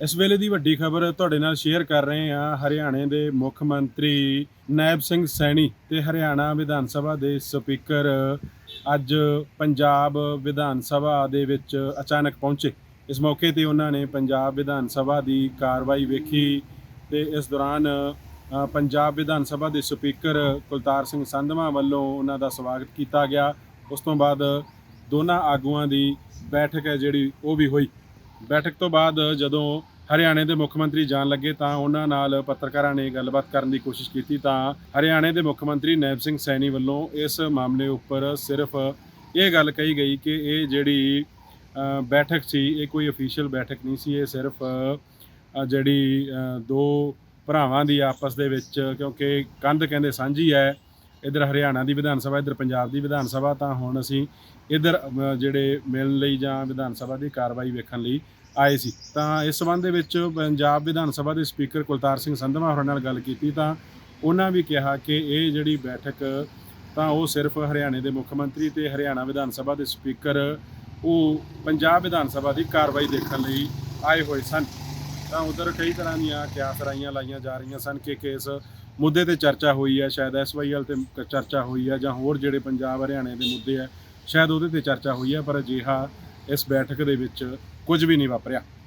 ਇਸ ਵੇਲੇ ਦੀ ਵੱਡੀ ਖਬਰ ਤੁਹਾਡੇ ਨਾਲ ਸ਼ੇਅਰ ਕਰ ਰਹੇ ਹਾਂ ਹਰਿਆਣੇ ਦੇ ਮੁੱਖ ਮੰਤਰੀ ਨਾਇਬ ਸਿੰਘ ਸੈਣੀ ਤੇ ਹਰਿਆਣਾ ਵਿਧਾਨ ਸਭਾ ਦੇ ਸਪੀਕਰ। ਅੱਜ ਪੰਜਾਬ ਵਿਧਾਨ ਸਭਾ ਦੇ ਵਿੱਚ ਅਚਾਨਕ ਪਹੁੰਚੇ। ਇਸ ਮੌਕੇ ਤੇ ਉਹਨਾਂ ਨੇ ਪੰਜਾਬ ਵਿਧਾਨ ਸਭਾ ਦੀ ਕਾਰਵਾਈ ਵੇਖੀ ਤੇ ਇਸ ਦੌਰਾਨ ਪੰਜਾਬ ਵਿਧਾਨ ਸਭਾ ਦੇ ਸਪੀਕਰ ਕੁਲਤਾਰ ਸਿੰਘ ਸੰਧਵਾ ਵੱਲੋਂ ਉਹਨਾਂ ਦਾ ਸਵਾਗਤ ਕੀਤਾ ਗਿਆ। ਉਸ ਤੋਂ ਬਾਅਦ ਦੋਨਾਂ ਆਗੂਆਂ ਦੀ ਬੈਠਕ ਹੈ ਜਿਹੜੀ ਉਹ ਵੀ ਹੋਈ। ਬੈਠਕ ਤੋਂ ਬਾਅਦ ਜਦੋਂ ਹਰਿਆਣੇ ਦੇ ਮੁੱਖ ਮੰਤਰੀ ਜਾਣ ਲੱਗੇ ਤਾਂ ਉਹਨਾਂ ਨਾਲ ਪੱਤਰਕਾਰਾਂ ਨੇ ਗੱਲਬਾਤ ਕਰਨ ਦੀ ਕੋਸ਼ਿਸ਼ ਕੀਤੀ ਤਾਂ ਹਰਿਆਣੇ ਦੇ ਮੁੱਖ ਮੰਤਰੀ ਨੈਬ ਸਿੰਘ ਸੈਣੀ ਵੱਲੋਂ ਇਸ ਮਾਮਲੇ ਉੱਪਰ ਸਿਰਫ ਇਹ ਗੱਲ ਕਹੀ ਗਈ ਕਿ ਇਹ ਜਿਹੜੀ ਬੈਠਕ ਸੀ, ਇਹ ਕੋਈ ਅਫੀਸ਼ੀਅਲ ਬੈਠਕ ਨਹੀਂ ਸੀ, ਇਹ ਸਿਰਫ ਜਿਹੜੀ ਦੋ ਭਰਾਵਾਂ ਦੀ ਆਪਸ ਦੇ ਵਿੱਚ ਕਿਉਂਕਿ ਕੰਧ ਕਹਿੰਦੇ ਸਾਂਝੀ ਹੈ ਇਧਰ ਹਰਿਆਣਾ ਦੀ ਵਿਧਾਨ ਸਭਾ, ਇਧਰ ਪੰਜਾਬ ਦੀ ਵਿਧਾਨ ਸਭਾ, ਤਾਂ ਹੁਣ ਅਸੀਂ ਇਧਰ ਜਿਹੜੇ ਮਿਲਣ ਲਈ ਜਾਂ ਵਿਧਾਨ ਸਭਾ ਦੀ ਕਾਰਵਾਈ ਵੇਖਣ ਲਈ ਆਏ ਸੀ। ਤਾਂ ਇਸ ਸੰਬੰਧ ਦੇ ਵਿੱਚ ਪੰਜਾਬ ਵਿਧਾਨ ਸਭਾ ਦੇ ਸਪੀਕਰ ਕੁਲਤਾਰ ਸਿੰਘ ਸੰਧਵਾ ਹੋਰਾਂ ਨਾਲ ਗੱਲ ਕੀਤੀ, ਤਾਂ ਉਹਨਾਂ ਵੀ ਕਿਹਾ ਕਿ ਇਹ ਜਿਹੜੀ ਬੈਠਕ, ਤਾਂ ਉਹ ਸਿਰਫ ਹਰਿਆਣੇ ਦੇ ਮੁੱਖ ਮੰਤਰੀ ਤੇ ਹਰਿਆਣਾ ਵਿਧਾਨ ਸਭਾ ਦੇ ਸਪੀਕਰ, ਉਹ ਪੰਜਾਬ ਵਿਧਾਨ ਸਭਾ ਦੀ ਕਾਰਵਾਈ ਦੇਖਣ ਲਈ ਆਏ ਹੋਏ ਸਨ। ਤਾਂ ਉਧਰ ਕਈ ਤਰ੍ਹਾਂ ਦੀਆਂ ਕਿਆਸ ਰਾਈਆਂ ਲਾਈਆਂ ਜਾ ਰਹੀਆਂ ਸਨ ਕਿ ਕਿਸ ਮੁੱਦੇ ਤੇ ਚਰਚਾ ਹੋਈ ਹੈ ਸ਼ਾਇਦ ਐਸਵਾਈਐਲ ਤੇ ਚਰਚਾ ਹੋਈ ਹੈ ਜਾਂ ਹੋਰ ਜਿਹੜੇ ਪੰਜਾਬ ਹਰਿਆਣੇ ਦੇ ਮੁੱਦੇ ਹੈ ਸ਼ਾਇਦ ਉਹਦੇ ਤੇ ਚਰਚਾ ਹੋਈ ਹੈ ਪਰ ਅਜਿਹਾ ਇਸ ਬੈਠਕ ਦੇ ਵਿੱਚ ਕੁਝ ਵੀ ਨਹੀਂ ਵਾਪਰਿਆ।